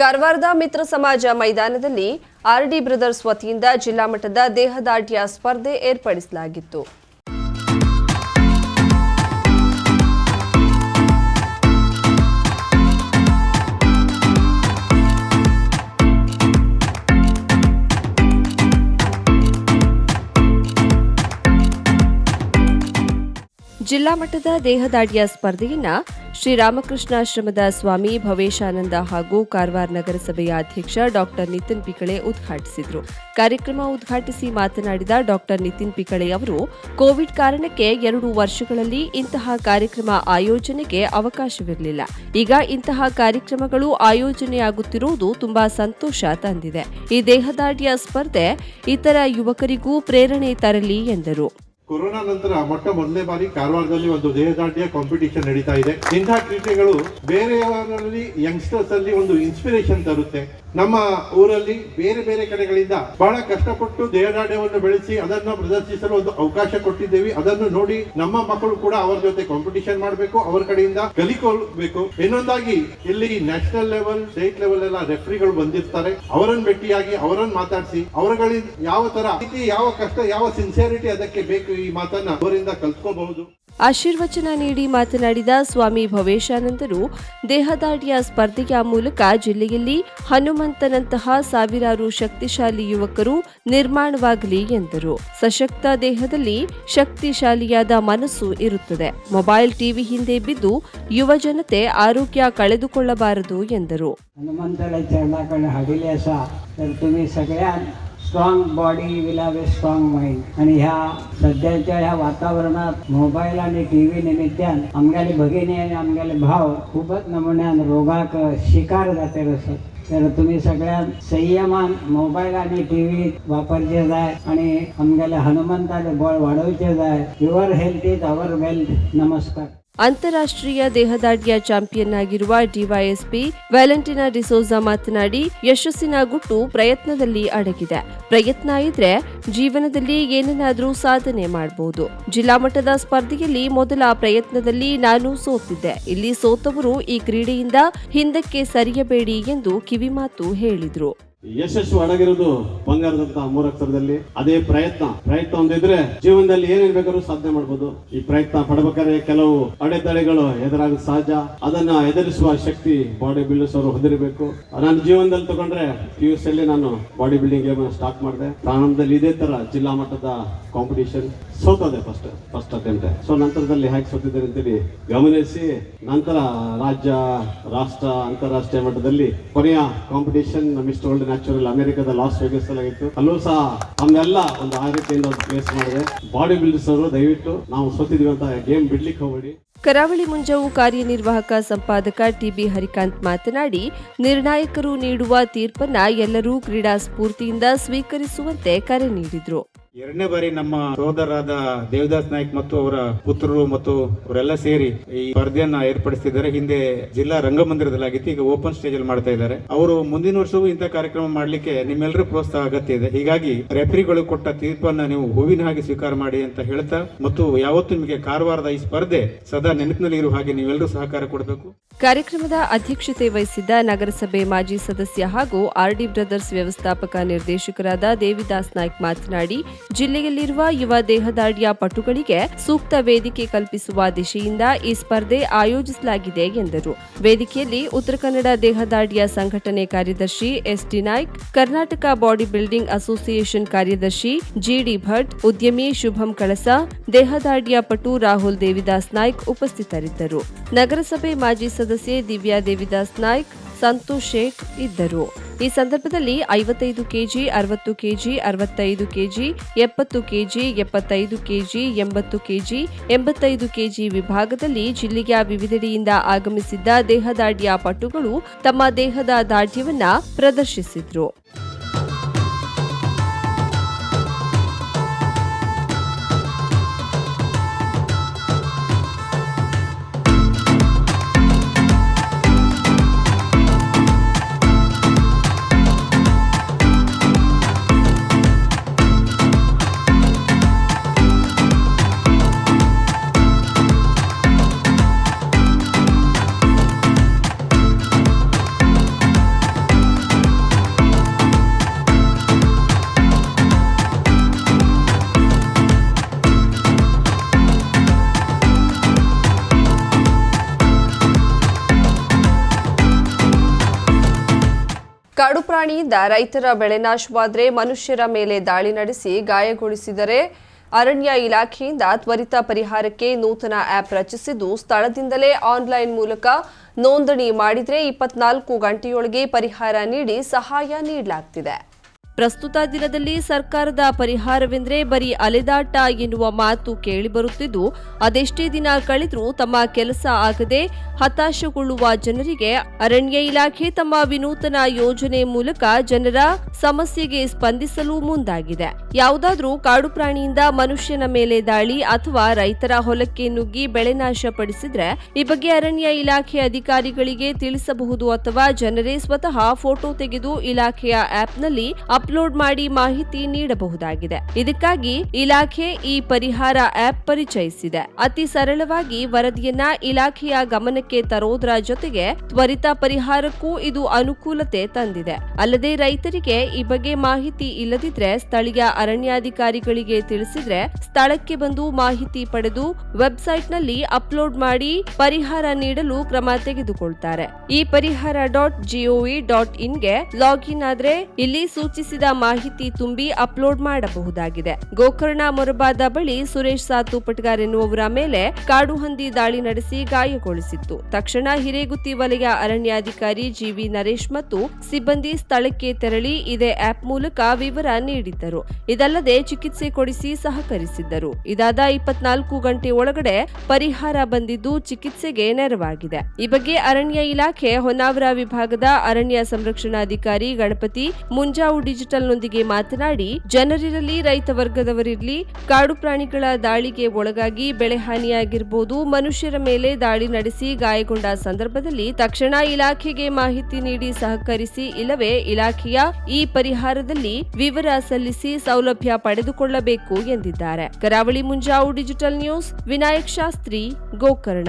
ಕಾರವಾರದ ಮಿತ್ರ ಸಮಾಜ ಮೈದಾನದಲ್ಲಿ ಆರ್ಡಿ ಬ್ರದರ್ಸ್ ವತಿಯಿಂದ ಜಿಲ್ಲಾ ಮಟ್ಟದ ದೇಹದಾಟ್ಯ ಸ್ಪರ್ಧೆ ಏರ್ಪಡಿಸಲಾಗಿತ್ತು. ಜಿಲ್ಲಾ ಮಟ್ಟದ ದೇಹದಾಡಿಯ ಸ್ಪರ್ಧೆಯನ್ನ ಶ್ರೀರಾಮಕೃಷ್ಣಾಶ್ರಮದ ಸ್ವಾಮಿ ಭವೇಶಾನಂದ ಹಾಗೂ ಕಾರವಾರ ನಗರಸಭೆಯ ಅಧ್ಯಕ್ಷ ಡಾಕ್ಟರ್ ನಿತಿನ್ ಪಿಕಳೆ ಉದ್ಘಾಟಿಸಿದರು. ಕಾರ್ಯಕ್ರಮ ಉದ್ಘಾಟಿಸಿ ಮಾತನಾಡಿದ ಡಾಕ್ಟರ್ ನಿತಿನ್ ಪಿಕಳೆ ಅವರು, ಕೋವಿಡ್ ಕಾರಣಕ್ಕೆ ಎರಡು ವರ್ಷಗಳಲ್ಲಿ ಇಂತಹ ಕಾರ್ಯಕ್ರಮ ಆಯೋಜನೆಗೆ ಅವಕಾಶವಿರಲಿಲ್ಲ. ಈಗ ಇಂತಹ ಕಾರ್ಯಕ್ರಮಗಳು ಆಯೋಜನೆಯಾಗುತ್ತಿರುವುದು ತುಂಬಾ ಸಂತೋಷ ತಂದಿದೆ. ಈ ದೇಹದಾಡ್ಯ ಸ್ಪರ್ಧೆ ಇತರ ಯುವಕರಿಗೂ ಪ್ರೇರಣೆ ತರಲಿ ಎಂದರು. ಕೊರೋನಾ ನಂತರ ಮೊಟ್ಟ ಮೊದಲನೇ ಬಾರಿ ಕಾರವಾರದಲ್ಲಿ ಒಂದು ದೇಹದಾಢ್ಯ ಕಾಂಪಿಟಿಷನ್ ನಡೀತಾ ಇದೆ. ಇಂತಹ ಕ್ರೀಡೆಗಳು ಬೇರೆಯವರಲ್ಲಿ ಯಂಗ್ಸ್ಟರ್ಸ್ ಅಲ್ಲಿ ಒಂದು ಇನ್ಸ್ಪಿರೇಷನ್ ತರುತ್ತೆ. ನಮ್ಮ ಊರಲ್ಲಿ ಬೇರೆ ಬೇರೆ ಕಡೆಗಳಿಂದ ಬಹಳ ಕಷ್ಟಪಟ್ಟು ದೇಹದಾಢ್ಯವನ್ನು ಬೆಳೆಸಿ ಅದನ್ನು ಪ್ರದರ್ಶಿಸಲು ಒಂದು ಅವಕಾಶ ಕೊಟ್ಟಿದ್ದೇವೆ. ಅದನ್ನು ನೋಡಿ ನಮ್ಮ ಮಕ್ಕಳು ಕೂಡ ಅವರ ಜೊತೆ ಕಾಂಪಿಟಿಷನ್ ಮಾಡಬೇಕು, ಅವರ ಕಡೆಯಿಂದ ಕಲಿಕೊಳ್ಬೇಕು. ಇನ್ನೊಂದಾಗಿ ಇಲ್ಲಿ ನ್ಯಾಷನಲ್ ಲೆವೆಲ್ ಸ್ಟೇಟ್ ಲೆವೆಲ್ ಎಲ್ಲ ರೆಫ್ರಿಗಳು ಬಂದಿರ್ತಾರೆ. ಅವರನ್ನು ಭೇಟಿಯಾಗಿ, ಅವರನ್ನು ಮಾತಾಡಿಸಿ, ಅವರುಗಳಿಂದ ಯಾವ ತರ, ಯಾವ ಕಷ್ಟ, ಯಾವ ಸಿನ್ಸಿಯರಿಟಿ ಅದಕ್ಕೆ ಬೇಕು ಈ ಮಾತನ್ನ ಅವರಿಂದ ಕಲ್ತ್ಕೋಬಹುದು. ಆಶೀರ್ವಚನ ನೀಡಿ ಮಾತನಾಡಿದ ಸ್ವಾಮಿ ಭವೇಶಾನಂದರು ದೇಹದಾಡಿಯ ಸ್ಪರ್ಧೆಯ ಮೂಲಕ ಜಿಲ್ಲೆಯಲ್ಲಿ ಹನುಮಂತನಂತಹ ಸಾವಿರಾರು ಶಕ್ತಿಶಾಲಿ ಯುವಕರು ನಿರ್ಮಾಣವಾಗಲಿ ಎಂದರು. ಸಶಕ್ತ ದೇಹದಲ್ಲಿ ಶಕ್ತಿಶಾಲಿಯಾದ ಮನಸ್ಸು ಇರುತ್ತದೆ. ಮೊಬೈಲ್ ಟಿವಿ ಹಿಂದೆ ಬಿದ್ದು ಯುವ ಜನತೆ ಆರೋಗ್ಯ ಕಳೆದುಕೊಳ್ಳಬಾರದು ಎಂದರು. Strong body will have a strong mind आणि ह्या सध्याच्या ह्या वातावरणात मोबाईल आणि टी व्ही निमित्तान आमगेले भगिनी आणि आमगेले भाव खूपच नमुन्यान रोगाक शिकार जाते असत. तर तुम्ही सगळ्यात संयमान मोबाईल आणि टी व्ही वापरचे जाय आणि आमगेले हनुमंताचे बळ वाढवचे जाय. Your health is our wealth नमस्कार ಅಂತಾರಾಷ್ಟ್ರೀಯ ದೇಹದಾಡ್ಯ ಚಾಂಪಿಯನ್ ಆಗಿರುವ ಡಿವೈಎಸ್ಪಿ ವ್ಯಾಲೆಂಟಿನಾ ಡಿಸೋಜಾ ಮಾತನಾಡಿ, ಯಶಸ್ಸಿನ ಗುಟ್ಟು ಪ್ರಯತ್ನದಲ್ಲಿ ಅಡಗಿದೆ. ಪ್ರಯತ್ನ ಇದ್ರೆ ಜೀವನದಲ್ಲಿ ಏನನ್ನಾದ್ರೂ ಸಾಧನೆ ಮಾಡಬಹುದು ಜಿಲ್ಲಾ ಮಟ್ಟದ ಸ್ಪರ್ಧೆಯಲ್ಲಿ ಮೊದಲ ಪ್ರಯತ್ನದಲ್ಲಿ ನಾನು ಸೋತಿದ್ದೆ. ಇಲ್ಲಿ ಸೋತವರು ಈ ಕ್ರೀಡೆಯಿಂದ ಹಿಂದಕ್ಕೆ ಸರಿಯಬೇಡಿ ಎಂದು ಕಿವಿಮಾತು ಹೇಳಿದ್ರು. ಯಶಸ್ಸು ಅಡಗಿರೋದು ಬಂಗಾರದಂತ ಮೂರಕ್ಷರದಲ್ಲಿ ಅದೇ ಪ್ರಯತ್ನ ಪ್ರಯತ್ನ ಒಂದಿದ್ರೆ ಜೀವನದಲ್ಲಿ ಏನೇನ್ ಬೇಕಾದ್ರೂ ಸಾಧನೆ ಮಾಡಬಹುದು ಈ ಪ್ರಯತ್ನ ಪಡಬೇಕಾದ್ರೆ ಕೆಲವು ಅಡೆತಡೆಗಳು ಎದುರಾಗ ಸಹಜ ಅದನ್ನ ಎದುರಿಸುವ ಶಕ್ತಿ ಬಾಡಿ ಬಿಲ್ಡರ್ಸ್ ಅವರು ಹೊಂದಿರಬೇಕು. ನನ್ನ ಜೀವನದಲ್ಲಿ ತಗೊಂಡ್ರೆ ಪಿ ಯು ಅಲ್ಲಿ ನಾನು ಬಾಡಿ ಬಿಲ್ಡಿಂಗ್ ಗೇಮ್ ಸ್ಟಾರ್ಟ್ ಮಾಡಿದೆ. ಪ್ರಾರಂಭದಲ್ಲಿ ಇದೇ ತರ ಜಿಲ್ಲಾ ಮಟ್ಟದ ಕಾಂಪಿಟಿಷನ್ ಸೋತದೆ ಫಸ್ಟ್ ಫಸ್ಟ್ ಅಟೆಂಪ್ಟ್ ಸೊ ನಂತರದಲ್ಲಿ ಹೇಗೆ ಸೋತಿದ್ದಾರೆ ಅಂತೇಳಿ ಗಮನಿಸಿ, ನಂತರ ರಾಜ್ಯ, ರಾಷ್ಟ್ರ, ಅಂತಾರಾಷ್ಟ್ರೀಯ ಮಟ್ಟದಲ್ಲಿ ಕೊನೆಯ ಕಾಂಪಿಟೇಷನ್ ಮಿಸ್ಟರ್ ವರ್ಲ್ಡ್ ನ್ಯಾಚುರಲ್ ಅಮೆರಿಕದ ಲಾಸ್ ವೇಗಸ್ ಅಲ್ಲಿ ಸಹ ನಮ್ಮೆಲ್ಲ ಒಂದು ಆ ರೀತಿಯಿಂದ ಪ್ಲೇಸ್ ಮಾಡಿದೆ. ಬಾಡಿ ಬಿಲ್ಡರ್ಸ್ ಅವರು ದಯವಿಟ್ಟು ನಾವು ಸೋತಿದ್ವಿ ಅಂತ ಗೇಮ್ ಬಿಡ್ಲಿಕ್ಕೆ ಹೋಗಬೇಡಿ. ಕರಾವಳಿ ಮುಂಜಾವು ಕಾರ್ಯನಿರ್ವಾಹಕ ಸಂಪಾದಕ ಟಿಬಿ ಹರಿಕಾಂತ್ ಮಾತನಾಡಿ, ನಿರ್ಣಾಯಕರು ನೀಡುವ ತೀರ್ಪನ್ನ ಎಲ್ಲರೂ ಕ್ರೀಡಾ ಸ್ಫೂರ್ತಿಯಿಂದ ಸ್ವೀಕರಿಸುವಂತೆ ಕರೆ ನೀಡಿದ್ರು. ಎರಡನೇ ಬಾರಿ ನಮ್ಮ ಸೋದರರಾದ ದೇವದಾಸ್ ನಾಯ್ಕ್ ಮತ್ತು ಅವರ ಪುತ್ರರು ಮತ್ತು ಅವರೆಲ್ಲ ಸೇರಿ ಈ ಸ್ಪರ್ಧೆಯನ್ನ ಏರ್ಪಡಿಸ್ತಿದ್ದಾರೆ. ಹಿಂದೆ ಜಿಲ್ಲಾ ರಂಗಮಂದಿರದಲ್ಲಾಗಿತ್ತು, ಈಗ ಓಪನ್ ಸ್ಟೇಜ್ ಅಲ್ಲಿ ಮಾಡ್ತಾ ಇದ್ದಾರೆ. ಅವರು ಮುಂದಿನ ವರ್ಷವೂ ಇಂಥ ಕಾರ್ಯಕ್ರಮ ಮಾಡಲಿಕ್ಕೆ ನಿಮ್ಮೆಲ್ಲರೂ ಪ್ರೋತ್ಸಾಹ ಅಗತ್ಯ ಇದೆ. ಹೀಗಾಗಿ ರೆಫ್ರಿಗಳು ಕೊಟ್ಟ ತೀರ್ಪನ್ನ ನೀವು ಹೂವಿನ ಹಾಗೆ ಸ್ವೀಕಾರ ಮಾಡಿ ಅಂತ ಹೇಳ್ತಾ ಮತ್ತು ಯಾವತ್ತು ನಿಮಗೆ ಕಾರವಾರದ ಈ ಸ್ಪರ್ಧೆ ಸದಾ ನೆನಪಿನಲ್ಲಿ ಇರುವ ಹಾಗೆ ನೀವೆಲ್ಲರೂ ಸಹಕಾರ ಕೊಡಬೇಕು. ಕಾರ್ಯಕ್ರಮದ ಅಧ್ಯಕ್ಷತೆ ವಹಿಸಿದ್ದ ನಗರಸಭೆ ಮಾಜಿ ಸದಸ್ಯ ಹಾಗೂ ಆರ್ಡಿ ಬ್ರದರ್ಸ್ ವ್ಯವಸ್ಥಾಪಕ ನಿರ್ದೇಶಕರಾದ ದೇವಿದಾಸ್ ನಾಯ್ಕ್ ಮಾತನಾಡಿ ಜಿಲ್ಲೆಯಲ್ಲಿರುವ ಯುವ ದೇಹದಾಢ್ಯ ಪಟುಗಳಿಗೆ ಸೂಕ್ತ ವೇದಿಕೆ ಕಲ್ಪಿಸುವ ದಿಶೆಯಿಂದ ಈ ಸ್ಪರ್ಧೆ ಆಯೋಜಿಸಲಾಗಿದೆ ಎಂದರು. ವೇದಿಕೆಯಲ್ಲಿ ಉತ್ತರ ಕನ್ನಡ ದೇಹದಾಢ್ಯ ಸಂಘಟನೆ ಕಾರ್ಯದರ್ಶಿ S T Naik, Karnataka body building association ಕಾರ್ಯದರ್ಶಿ ಜಿಡಿ ಭಟ್, ಉದ್ಯಮಿ ಶುಭಂ ಕಳಸ ದೇಹದಾಢ್ಯ ಪಟು ರಾಹುಲ್ ದೇವಿದಾಸ್ ನಾಯ್ಕ್ ಉಪಸ್ಥಿತರಿದ್ದರು. ನಗರಸಭೆ ಮಾಜಿ ಸದಸ್ಯೆ ದಿವ್ಯಾ ದೇವಿದಾಸ್ ನಾಯ್ಕ್, ಸಂತೋಷ್ ಶೇಖ್ ಇದ್ದರು. ಈ ಸಂದರ್ಭದಲ್ಲಿ ಐವತ್ತೈದು ಕೆಜಿ, ಅರವತ್ತು ಕೆಜಿ, ಅರವತ್ತೈದು ಕೆಜಿ, ಎಪ್ಪತ್ತು ಕೆಜಿ, ಎಪ್ಪತ್ತೈದು ಕೆಜಿ, ಎಂಬತ್ತು ಕೆಜಿ, ಎಂಬತ್ತೈದು ಕೆಜಿ ವಿಭಾಗದಲ್ಲಿ ಜಿಲ್ಲೆಯ ವಿವಿಧೆಡೆಯಿಂದ ಆಗಮಿಸಿದ್ದ ದೇಹದಾಢ್ಯ ಪಟುಗಳು ತಮ್ಮ ದೇಹದ ದಾಢ್ಯವನ್ನ ಪ್ರದರ್ಶಿಸಿದ್ರು. ರೈತರ ಬೆಳೆ ನಾಶವಾದರೆ ಮನುಷ್ಯರ ಮೇಲೆ ದಾಳಿ ನಡೆಸಿ ಗಾಯಗೊಳಿಸಿದರೆ ಅರಣ್ಯ ಇಲಾಖೆಯಿಂದ ತ್ವರಿತ ಪರಿಹಾರಕ್ಕೆ ನೂತನ ಆಪ್ ರಚಿಸಿದ್ದು, ಸ್ಥಳದಿಂದಲೇ ಆನ್ಲೈನ್ ಮೂಲಕ ನೋಂದಣಿ ಮಾಡಿದರೆ ಇಪ್ಪತ್ನಾಲ್ಕು ಗಂಟೆಯೊಳಗೆ ಪರಿಹಾರ ನೀಡಿ ಸಹಾಯ ನೀಡಲಾಗ್ತಿದೆ. ಪ್ರಸ್ತುತ ದಿನದಲ್ಲಿ ಸರ್ಕಾರದ ಪರಿಹಾರವೆಂದರೆ ಬರೀ ಅಲೆದಾಟ ಎನ್ನುವ ಮಾತು ಕೇಳಿಬರುತ್ತಿದ್ದು, ಅದೆಷ್ಟೇ ದಿನ ಕಳೆದರೂ ತಮ್ಮ ಕೆಲಸ ಆಗದೆ ಹತಾಶಗೊಳ್ಳುವ ಜನರಿಗೆ ಅರಣ್ಯ ಇಲಾಖೆ ತಮ್ಮ ವಿನೂತನ ಯೋಜನೆ ಮೂಲಕ ಜನರ ಸಮಸ್ಯೆಗೆ ಸ್ಪಂದಿಸಲು ಮುಂದಾಗಿದೆ. ಯಾವುದಾದರೂ ಕಾಡು ಪ್ರಾಣಿಯಿಂದ ಮನುಷ್ಯನ ಮೇಲೆ ದಾಳಿ ಅಥವಾ ರೈತರ ಹೊಲಕ್ಕೆ ನುಗ್ಗಿ ಬೆಳೆ ನಾಶ ಪಡಿಸಿದ್ರೆ ಈ ಬಗ್ಗೆ ಅರಣ್ಯ ಇಲಾಖೆ ಅಧಿಕಾರಿಗಳಿಗೆ ತಿಳಿಸಬಹುದು ಅಥವಾ ಜನರೇ ಸ್ವತಃ ಫೋಟೋ ತೆಗೆದು ಇಲಾಖೆಯ ಆಪ್ನಲ್ಲಿ ಅಪ್ಲೋಡ್ ಮಾಡಿ ಮಾಹಿತಿ ನೀಡಬಹುದಾಗಿದೆ. ಇದಕ್ಕಾಗಿ ಇಲಾಖೆ ಈ ಪರಿಹಾರ ಆಪ್ ಪರಿಚಯಿಸಿದೆ. ಅತಿ ಸರಳವಾಗಿ ವರದಿಯನ್ನ ಇಲಾಖೆಯ ಗಮನಕ್ಕೆ ತರೋದರ ಜೊತೆಗೆ ತ್ವರಿತ ಪರಿಹಾರಕ್ಕೂ ಇದು ಅನುಕೂಲತೆ ತಂದಿದೆ. ಅಲ್ಲದೆ ರೈತರಿಗೆ ಈ ಬಗ್ಗೆ ಮಾಹಿತಿ ಇಲ್ಲದಿದ್ರೆ ಸ್ಥಳೀಯ ಅರಣ್ಯಾಧಿಕಾರಿಗಳಿಗೆ ತಿಳಿಸಿದ್ರೆ ಸ್ಥಳಕ್ಕೆ ಬಂದು ಮಾಹಿತಿ ಪಡೆದು ವೆಬ್ಸೈಟ್ನಲ್ಲಿ ಅಪ್ಲೋಡ್ ಮಾಡಿ ಪರಿಹಾರ ನೀಡಲು ಕ್ರಮ ತೆಗೆದುಕೊಳ್ತಾರೆ. ಈ ಪರಿಹಾರ ಡಾಟ್ ಜಿಒವಿ ಡಾಟ್ ಇನ್ಗೆ ಲಾಗಿನ್ ಆದ್ರೆ ಇಲ್ಲಿ ಸೂಚಿಸಿದ ಮಾಹಿತಿ ತುಂಬಿ ಅಪ್ಲೋಡ್ ಮಾಡಬಹುದಾಗಿದೆ. ಗೋಕರ್ಣ ಮೊರಬಾದ ಬಳಿ ಸುರೇಶ್ ಸಾತು ಪಟ್ಗಾರ್ ಎನ್ನುವವರ ಮೇಲೆ ಕಾಡು ಹಂದಿ ದಾಳಿ ನಡೆಸಿ ಗಾಯಗೊಳಿಸಿತ್ತು. ತಕ್ಷಣ ಹಿರೇಗುತ್ತಿ ವಲಯ ಅರಣ್ಯಾಧಿಕಾರಿ ಜಿವಿ ನರೇಶ್ ಮತ್ತು ಸಿಬ್ಬಂದಿ ಸ್ಥಳಕ್ಕೆ ತೆರಳಿ ಇದೇ ಆಪ್ ಮೂಲಕ ವಿವರ ನೀಡಿದ್ದರು. ಇದಲ್ಲದೆ ಚಿಕಿತ್ಸೆ ಕೊಡಿಸಿ ಸಹಕರಿಸಿದ್ದರು. ಇದಾದ ಇಪ್ಪತ್ನಾಲ್ಕು ಗಂಟೆ ಒಳಗಡೆ ಪರಿಹಾರ ಬಂದಿದ್ದು ಚಿಕಿತ್ಸೆಗೆ ನೆರವಾಗಿದೆ. ಈ ಬಗ್ಗೆ ಅರಣ್ಯ ಇಲಾಖೆ ಹೊನ್ನಾವರ ವಿಭಾಗದ ಅರಣ್ಯ ಸಂರಕ್ಷಣಾಧಿಕಾರಿ ಗಣಪತಿ ಮುಂಜಾವು ಡಿಜಿಟಲ್ನೊಂದಿಗೆ ಮಾತನಾಡಿ, ಜನರಿರಲಿ, ರೈತ ವರ್ಗದವರಿರಲಿ, ಕಾಡು ಪ್ರಾಣಿಗಳ ದಾಳಿಗೆ ಒಳಗಾಗಿ ಬೆಳೆ ಹಾನಿಯಾಗಿರಬಹುದು ಮನುಷ್ಯರ ಮೇಲೆ ದಾಳಿ ನಡೆಸಿ ಗಾಯಗೊಂಡ ಸಂದರ್ಭದಲ್ಲಿ ತಕ್ಷಣ ಇಲಾಖೆಗೆ ಮಾಹಿತಿ ನೀಡಿ ಸಹಕರಿಸಿ ಇಲ್ಲವೇ ಇಲಾಖೆಯ ಈ ಪರಿಹಾರದಲ್ಲಿ ವಿವರ ಸಲ್ಲಿಸಿ ಸೌಲಭ್ಯ ಪಡೆದುಕೊಳ್ಳಬೇಕು ಎಂದಿದ್ದಾರೆ. Karavali Munjavu digital news, Vinayak Shastri, Gokarna.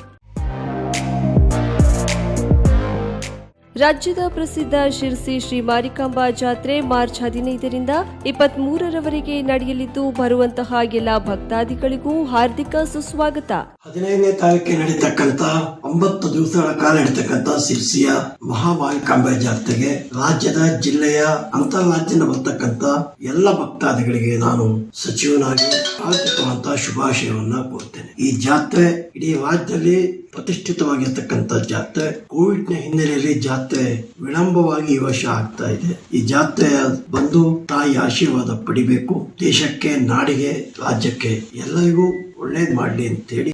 ರಾಜ್ಯದ ಪ್ರಸಿದ್ಧ ಶಿರ್ಸಿ ಶ್ರೀ ಮಾರಿಕಾಂಬಾ ಜಾತ್ರೆ ಮಾರ್ಚ್ ಹದಿನೈದರಿಂದ ಇಪ್ಪತ್ಮೂರರವರೆಗೆ ನಡೆಯಲಿದ್ದು, ಬರುವಂತಹ ಎಲ್ಲ ಭಕ್ತಾದಿಗಳಿಗೂ ಹಾರ್ದಿಕ ಸುಸ್ವಾಗತ. ಹದಿನೈದನೇ ತಾರೀಕಿಗೆ ನಡೀತಕ್ಕಂತ ಒಂಬತ್ತು ದಿವಸಗಳ ಕಾಲ ನಡೀತಕ್ಕಂತ ಶಿರ್ಸಿಯ ಮಹಾಮಾರಿಕಾಂಬಾ ಜಾತ್ರೆಗೆ ರಾಜ್ಯದ ಜಿಲ್ಲೆಯ ಅಂತಾರಾಜ್ಯದಿಂದ ಬರ್ತಕ್ಕಂತ ಎಲ್ಲ ಭಕ್ತಾದಿಗಳಿಗೆ ನಾನು ಸಚಿವನಾಗಿ ಆರ್ಥಿಕವಂತ ಶುಭಾಶಯವನ್ನ ಕೋರ್ತೇನೆ ಈ ಜಾತ್ರೆ ಇಡೀ ರಾಜ್ಯದಲ್ಲಿ ಪ್ರತಿಷ್ಠಿತವಾಗಿರ್ತಕ್ಕಂಥ ಜಾತ್ರೆ. ಕೋವಿಡ್ನ ಹಿನ್ನೆಲೆಯಲ್ಲಿ ಜಾತ್ರೆ ವಿಳಂಬವಾಗಿ ಈ ಆಗ್ತಾ ಇದೆ. ಈ ಜಾತ್ರೆ ಬಂದು ತಾಯಿ ಆಶೀರ್ವಾದ ಪಡಿಬೇಕು. ದೇಶಕ್ಕೆ, ನಾಡಿಗೆ, ರಾಜ್ಯಕ್ಕೆ ಎಲ್ಲರಿಗೂ ಒಳ್ಳೇದ್ ಮಾಡ್ಲಿ ಅಂತೇಳಿ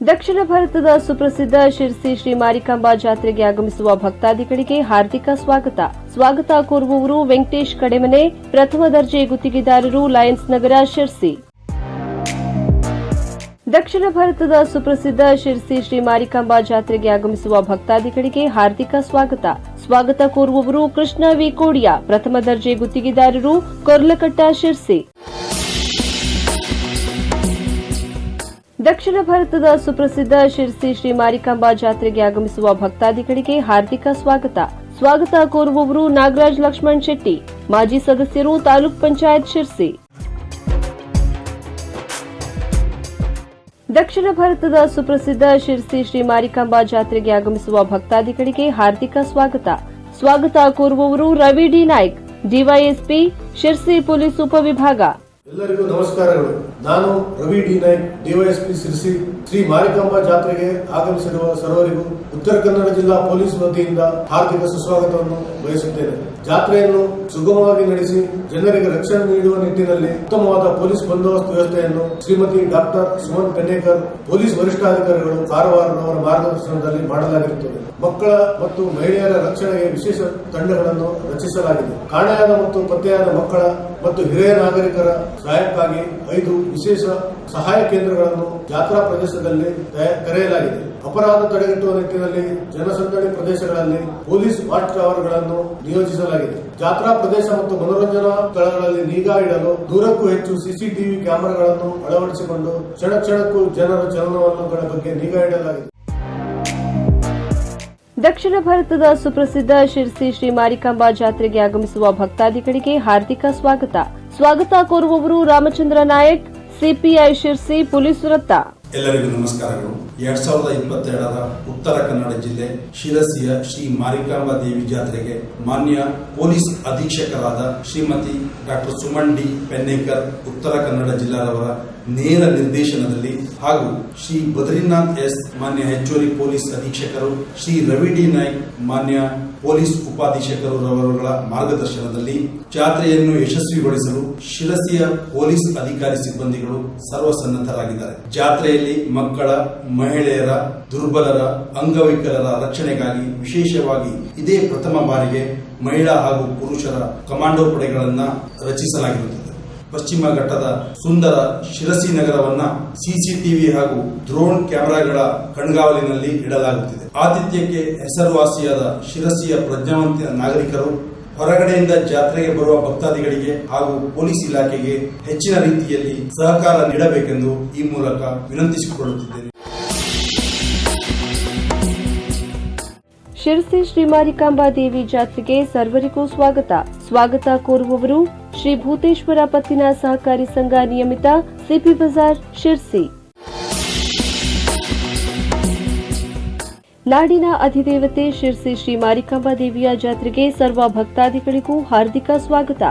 ದಕ್ಷಿಣ ಭಾರತದ ಸುಪ್ರಸಿದ್ಧ ಶಿರ್ಸಿ ಶ್ರೀ ಮಾರಿಕಾಂಬಾ ಜಾತ್ರೆಗೆ ಆಗಮಿಸುವ ಭಕ್ತಾದಿಗಳಿಗೆ ಹಾರ್ದಿಕ ಸ್ವಾಗತ. ಸ್ವಾಗತ ಕೋರುವವರು ವೆಂಕಟೇಶ್ ಕಡೆಮನೆ, ಪ್ರಥಮ ದರ್ಜೆ ಗುತ್ತಿಗೆದಾರರು ಲಯನ್ಸ್ ನಗರ, ಶಿರ್ಸಿ. ದಕ್ಷಿಣ ಭಾರತದ ಸುಪ್ರಸಿದ್ಧ ಶಿರ್ಸಿ ಶ್ರೀ ಮಾರಿಕಾಂಬಾ ಜಾತ್ರೆಗೆ ಆಗಮಿಸುವ ಭಕ್ತಾದಿಗಳಿಗೆ ಹಾರ್ದಿಕ ಸ್ವಾಗತ. ಸ್ವಾಗತ ಕೋರುವವರು ಕೃಷ್ಣ ವಿ ಕೋಡಿಯಾ, ಪ್ರಥಮ ದರ್ಜೆ ಗುತ್ತಿಗೆದಾರರು ಕೊರ್ಲಕಟ್ಟ ಶಿರ್ಸಿ. ದಕ್ಷಿಣ ಭಾರತದ ಸುಪ್ರಸಿದ್ಧ ಶಿರ್ಸಿ ಶ್ರೀ ಮಾರಿಕಾಂಬಾ ಜಾತ್ರೆಗೆ ಆಗಮಿಸುವ ಭಕ್ತಾದಿಗಳಿಗೆ ಹಾರ್ದಿಕ ಸ್ವಾಗತ. ಸ್ವಾಗತ ಕೋರುವವರು ನಾಗರಾಜ್ ಲಕ್ಷ್ಮಣ್ ಶೆಟ್ಟಿ, ಮಾಜಿ ಸದಸ್ಯರು ತಾಲೂಕ್ ಪಂಚಾಯತ್ ಶಿರ್ಸಿ. ದಕ್ಷಿಣ ಭಾರತದ ಸುಪ್ರಸಿದ್ಧ ಶಿರ್ಸಿ ಶ್ರೀ ಮಾರಿಕಾಂಬಾ ಜಾತ್ರೆಗೆ ಆಗಮಿಸುವ ಭಕ್ತಾದಿಗಳಿಗೆ ಹಾರ್ದಿಕ ಸ್ವಾಗತ. ಸ್ವಾಗತ ಕೋರುವವರು Ravi D Naik, DYSP, Sirsi police ಉಪವಿಭಾಗ. ಎಲ್ಲರಿಗೂ ನಮಸ್ಕಾರಗಳು. ನಾನು ರವಿ ಡಿ ನಾಯ್ಕ್ ಡಿವೈಎಸ್ಪಿ ಸಿರಿಸಿ ಶ್ರೀ ಮಾರಿಕಾಂಬಾ ಜಾತ್ರೆಗೆ ಆಗಮಿಸಿರುವ ಸರ್ವರಿಗೂ ಉತ್ತರ ಕನ್ನಡ ಜಿಲ್ಲಾ ಪೊಲೀಸ್ ವತಿಯಿಂದ ಹಾರ್ದಿಕ ಸುಸ್ವಾಗತವನ್ನು ಬಯಸುತ್ತೇನೆ. ಜಾತ್ರೆಯನ್ನು ಸುಗಮವಾಗಿ ನಡೆಸಿ ಜನರಿಗೆ ರಕ್ಷಣೆ ನೀಡುವ ನಿಟ್ಟಿನಲ್ಲಿ ಉತ್ತಮವಾದ ಪೊಲೀಸ್ ಬಂದೋಬಸ್ತ್ ವ್ಯವಸ್ಥೆಯನ್ನು ಶ್ರೀಮತಿ ಡಾಕ್ಟರ್ ಸುಮನ್ ಪೆನ್ನೇಕರ್ ಪೊಲೀಸ್ ವರಿಷ್ಠಾಧಿಕಾರಿಗಳು ಕಾರವಾರನವರ ಮಾರ್ಗದರ್ಶನದಲ್ಲಿ ಮಾಡಲಾಗಿರುತ್ತದೆ. ಮಕ್ಕಳ ಮತ್ತು ಮಹಿಳೆಯರ ರಕ್ಷಣೆಗೆ ವಿಶೇಷ ತಂಡಗಳನ್ನು ರಚಿಸಲಾಗಿದೆ. ಕಾಣೆಯಾದ ಮತ್ತು ಪತ್ತೆಯಾದ ಮಕ್ಕಳ ಮತ್ತು ಹಿರಿಯ ನಾಗರಿಕರ ಸಹಾಯಕ್ಕಾಗಿ ಐದು ವಿಶೇಷ ಸಹಾಯ ಕೇಂದ್ರಗಳನ್ನು ಜಾತ್ರಾ ಪ್ರದೇಶದಲ್ಲಿ ತೆರೆಯಲಾಗಿದೆ ಅಪರಾಧ ತಡೆಗಟ್ಟುವ ನಿಟ್ಟಿನಲ್ಲಿ ಜನಸಂದಣಿ ಪ್ರದೇಶಗಳಲ್ಲಿ ಪೊಲೀಸ್ ವಾಚ್ ಟವರ್ಗಳನ್ನು ನಿಯೋಜಿಸಲಾಗಿದೆ. ಜಾತ್ರಾ ಪ್ರದೇಶ ಮತ್ತು ಮನೋರಂಜನಾ ಸ್ಥಳಗಳಲ್ಲಿ ನಿಗಾ ಇಡಲು ದೂರಕ್ಕೂ ಹೆಚ್ಚು ಸಿಸಿಟಿವಿ ಕ್ಯಾಮೆರಾಗಳನ್ನು ಅಳವಡಿಸಿಕೊಂಡು ಕ್ಷಣ ಕ್ಷಣಕ್ಕೂ ಜನರ ಚಲನವಲನಗಳ ಬಗ್ಗೆ ನಿಗಾ ಇಡಲಾಗಿದೆ. ದಕ್ಷಿಣ ಭಾರತದ ಸುಪ್ರಸಿದ್ಧ ಶಿರ್ಸಿ ಶ್ರೀ ಮಾರಿಕಾಂಬಾ ಜಾತ್ರೆಗೆ ಆಗಮಿಸುವ ಭಕ್ತಾದಿಗಳಿಗೆ ಹಾರ್ದಿಕ ಸ್ವಾಗತ. ಸ್ವಾಗತ ಕೋರುವವರು ರಾಮಚಂದ್ರ ನಾಯಕ್ ಸಿಪಿಐ ಶಿರ್ಸಿ ಪೊಲೀಸ್ ವೃತ್ತ. ಎಲ್ಲರಿಗೂ ನಮಸ್ಕಾರಗಳು. ಎರಡ್ ಸಾವಿರದ ಇಪ್ಪತ್ತೆರಡರ ಉತ್ತರ ಕನ್ನಡ ಜಿಲ್ಲೆ ಶಿರಸಿಯ ಶ್ರೀ ಮಾರಿಕಾಂಬಾ ದೇವಿ ಜಾತ್ರೆಗೆ ಮಾನ್ಯ ಪೊಲೀಸ್ ಅಧೀಕ್ಷಕರಾದ ಶ್ರೀಮತಿ ಡಾಕ್ಟರ್ ಸುಮನ್ ಡಿ ಪೆನ್ನೇಕರ್, ಉತ್ತರ ಕನ್ನಡ ಜಿಲ್ಲಾದವರ ನೇರ ನಿರ್ದೇಶನದಲ್ಲಿ ಹಾಗೂ ಶ್ರೀ ಬದ್ರಿನಾಥ್ ಎಸ್ ಮಾನ್ಯ ಹೆಚ್ಚುವರಿ ಪೊಲೀಸ್ ಅಧೀಕ್ಷಕರು ಶ್ರೀ ರವಿ ಡಿ ನಾಯ್ಕ್ ಮಾನ್ಯ ಪೊಲೀಸ್ ಉಪಾಧೀಕ್ಷಕರವರುಗಳ ಮಾರ್ಗದರ್ಶನದಲ್ಲಿ ಜಾತ್ರೆಯನ್ನು ಯಶಸ್ವಿಗೊಳಿಸಲು ಶಿರಸಿಯ ಪೊಲೀಸ್ ಅಧಿಕಾರಿ ಸಿಬ್ಬಂದಿಗಳು ಸರ್ವಸನ್ನದ್ಧರಾಗಿದ್ದಾರೆ. ಜಾತ್ರೆಯಲ್ಲಿ ಮಕ್ಕಳ, ಮಹಿಳೆಯರ, ದುರ್ಬಲರ, ಅಂಗವಿಕಲರ ರಕ್ಷಣೆಗಾಗಿ ವಿಶೇಷವಾಗಿ ಇದೇ ಪ್ರಥಮ ಬಾರಿಗೆ ಮಹಿಳಾ ಹಾಗೂ ಪುರುಷರ ಕಮಾಂಡೋ ಪಡೆಗಳನ್ನು ರಚಿಸಲಾಗಿರುತ್ತದೆ. ಪಶ್ಚಿಮ ಘಟ್ಟದ ಸುಂದರ ಶಿರಸಿ ನಗರವನ್ನ ಸಿಸಿಟಿವಿ ಹಾಗೂ ಡ್ರೋನ್ ಕ್ಯಾಮೆರಾಗಳ ಕಣ್ಗಾವಲಿನಲ್ಲಿ ಇಡಲಾಗುತ್ತಿದೆ. ಆತಿಥ್ಯಕ್ಕೆ ಹೆಸರುವಾಸಿಯಾದ ಶಿರಸಿಯ ಪ್ರಜ್ಞಾವಂತ ನಾಗರಿಕರು ಹೊರಗಡೆಯಿಂದ ಜಾತ್ರೆಗೆ ಬರುವ ಭಕ್ತಾದಿಗಳಿಗೆ ಹಾಗೂ ಪೊಲೀಸ್ ಇಲಾಖೆಗೆ ಹೆಚ್ಚಿನ ರೀತಿಯಲ್ಲಿ ಸಹಕಾರ ನೀಡಬೇಕೆಂದು ಈ ಮೂಲಕ ವಿನಂತಿಸಿಕೊಳ್ಳುತ್ತಿದ್ದೇನೆ. ಶಿರಸಿ ಶ್ರೀ ಮಾರಿಕಾಂಬಾ ದೇವಿ ಜಾತ್ರೆಗೆ ಸರ್ವರಿಗೂ ಸ್ವಾಗತ. ಸ್ವಾಗತ ಕೋರುವವರು ಶ್ರೀ ಭೂತೇಶ್ವರ ಪತ್ತಿನ ಸಹಕಾರಿ ಸಂಘ ನಿಯಮಿತ ಸಿಪಿ ಬಜಾರ್ ಶಿರ್ಸಿ. ನಾಡಿನ ಅಧಿದೇವತೆ ಶಿರ್ಸಿ ಶ್ರೀ ಮಾರಿಕಾಂಬಾ ದೇವಿಯ ಜಾತ್ರೆಗೆ ಸರ್ವ ಭಕ್ತಾದಿಗಳಿಗೂ ಹಾರ್ದಿಕ ಸ್ವಾಗತ.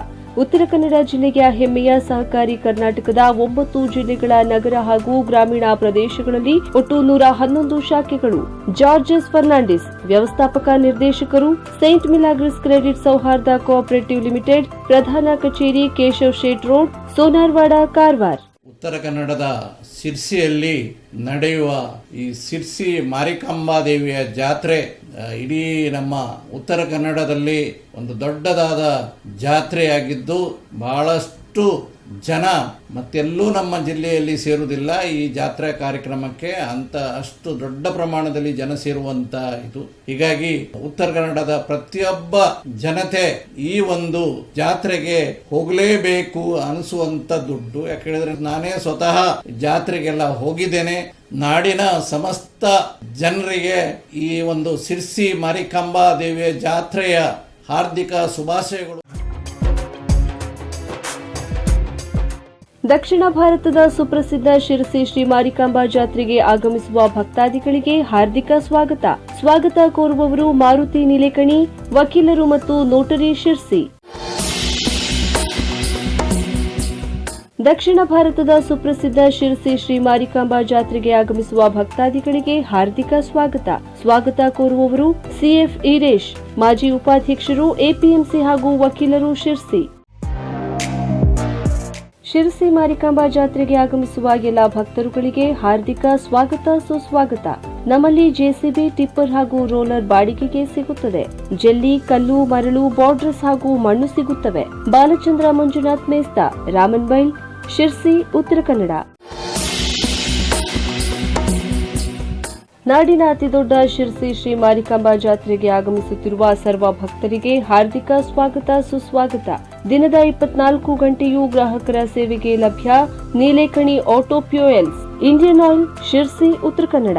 ಉತ್ತರ ಕನ್ನಡ ಜಿಲ್ಲೆಯ ಹೆಮ್ಮೆಯ ಸಹಕಾರಿ ಕರ್ನಾಟಕದ ಒಂಬತ್ತು ಜಿಲ್ಲೆಗಳ ನಗರ ಹಾಗೂ ಗ್ರಾಮೀಣ ಪ್ರದೇಶಗಳಲ್ಲಿ ಒಟ್ಟು ನೂರ ಹನ್ನೊಂದು ಶಾಖೆಗಳು. ಜಾರ್ಜಸ್ ಫರ್ನಾಂಡಿಸ್, ವ್ಯವಸ್ಥಾಪಕ ನಿರ್ದೇಶಕರು, Saint Milagres credit Souharda cooperative limited, ಪ್ರಧಾನ ಕಚೇರಿ ಕೇಶವ್ ಶೇಟ್ ರೋಡ್, ಸೋನಾರ್ವಾಡ ಕಾರವಾರ. ಉತ್ತರ ಕನ್ನಡದ ಸಿರ್ಸಿಯಲ್ಲಿ ನಡೆಯುವ ಈ ಸಿರ್ಸಿ ಮಾರಿಕಾಂಬಾದೇವಿಯ ಜಾತ್ರೆ ಇಡೀ ನಮ್ಮ ಉತ್ತರ ಕನ್ನಡದಲ್ಲಿ ಒಂದು ದೊಡ್ಡದಾದ ಜಾತ್ರೆಯಾಗಿದ್ದು ಬಹಳಷ್ಟು ಜನ ಮತ್ತೆಲ್ಲೂ ನಮ್ಮ ಜಿಲ್ಲೆಯಲ್ಲಿ ಸೇರುವುದಿಲ್ಲ. ಈ ಜಾತ್ರಾ ಕಾರ್ಯಕ್ರಮಕ್ಕೆ ಅಂತ ಅಷ್ಟು ದೊಡ್ಡ ಪ್ರಮಾಣದಲ್ಲಿ ಜನ ಸೇರುವಂತ ಇದು. ಹೀಗಾಗಿ ಉತ್ತರ ಕನ್ನಡದ ಪ್ರತಿಯೊಬ್ಬ ಜನತೆ ಈ ಒಂದು ಜಾತ್ರೆಗೆ ಹೋಗಲೇಬೇಕು ಅನಿಸುವಂತ ದುಡ್ಡು. ಯಾಕೆ ಹೇಳಿದ್ರೆ ನಾನೇ ಸ್ವತಃ ಜಾತ್ರೆಗೆಲ್ಲ ಹೋಗಿದ್ದೇನೆ. ನಾಡಿನ ಸಮಸ್ತ ಜನರಿಗೆ ಈ ಒಂದು ಸಿರ್ಸಿ ಮಾರಿಕಾಂಬಾ ದೇವಿಯ ಜಾತ್ರೆಯ ಹಾರ್ದಿಕ ಶುಭಾಶಯಗಳು. ದಕ್ಷಿಣ ಭಾರತದ ಸುಪ್ರಸಿದ್ಧ ಶಿರಸಿ ಶ್ರೀ ಮಾರಿಕಾಂಬಾ ಜಾತ್ರೆಗೆ ಆಗಮಿಸುವ ಭಕ್ತಾದಿಗಳಿಗೆ ಹಾರ್ದಿಕ ಸ್ವಾಗತ. ಸ್ವಾಗತ ಕೋರುವವರು ಮಾರುತಿ ನಿಲೇಕಣಿ, ವಕೀಲರು ಮತ್ತು ನೋಟರಿ ಶಿರ್ಸಿ. ದಕ್ಷಿಣ ಭಾರತದ ಸುಪ್ರಸಿದ್ಧ ಶಿರಸಿ ಶ್ರೀ ಮಾರಿಕಾಂಬಾ ಜಾತ್ರೆಗೆ ಆಗಮಿಸುವ ಭಕ್ತಾದಿಗಳಿಗೆ ಹಾರ್ದಿಕ ಸ್ವಾಗತ. ಸ್ವಾಗತ ಕೋರುವವರು ಸಿಎಫ್ ಈರೇಶ್, ಮಾಜಿ ಉಪಾಧ್ಯಕ್ಷರು ಎಪಿಎಂಸಿ ಹಾಗೂ ವಕೀಲರು ಶಿರ್ಸಿ. ಶಿರಸಿ ಮಾರಿಕಾಂಬಾ ಜಾತ್ರೆಗೆ ಆಗಮಿಸುವ ಎಲ್ಲ ಭಕ್ತರುಗಳಿಗೆ ಹಾರ್ದಿಕ ಸ್ವಾಗತ, ಸುಸ್ವಾಗತ. ನಮ್ಮಲ್ಲಿ ಜೆಸಿಬಿ, ಟಿಪ್ಪರ್ ಹಾಗೂ ರೋಲರ್ ಬಾಡಿಗೆಗೆ ಸಿಗುತ್ತದೆ. ಜಲ್ಲಿ, ಕಲ್ಲು, ಮರಳು, ಬಾರ್ಡರ್ಸ್ ಹಾಗೂ ಮಣ್ಣು ಸಿಗುತ್ತವೆ. ಬಾಲಚಂದ್ರ ಮಂಜುನಾಥ್ ಮೇಸ್ತಾ, ರಾಮನ್ ಬೈಲ್, ಶಿರ್ಸಿ, ಉತ್ತರ ಕನ್ನಡ. ನಾಡಿನ ಅತಿದೊಡ್ಡ ಶಿರಸಿ ಶ್ರೀ ಮಾರಿಕಾಂಬಾ ಜಾತ್ರೆಗೆ ಆಗಮಿಸುತ್ತಿರುವ ಸರ್ವ ಭಕ್ತರಿಗೆ ಹಾರ್ದಿಕ ಸ್ವಾಗತ, ಸುಸ್ವಾಗತ. ದಿನದ ಇಪ್ಪತ್ನಾಲ್ಕು ಗಂಟೆಯೂ ಗ್ರಾಹಕರ ಸೇವೆಗೆ ಲಭ್ಯ. Nilekani auto fuels Indian Oil, Sirsi, Uttara Kannada.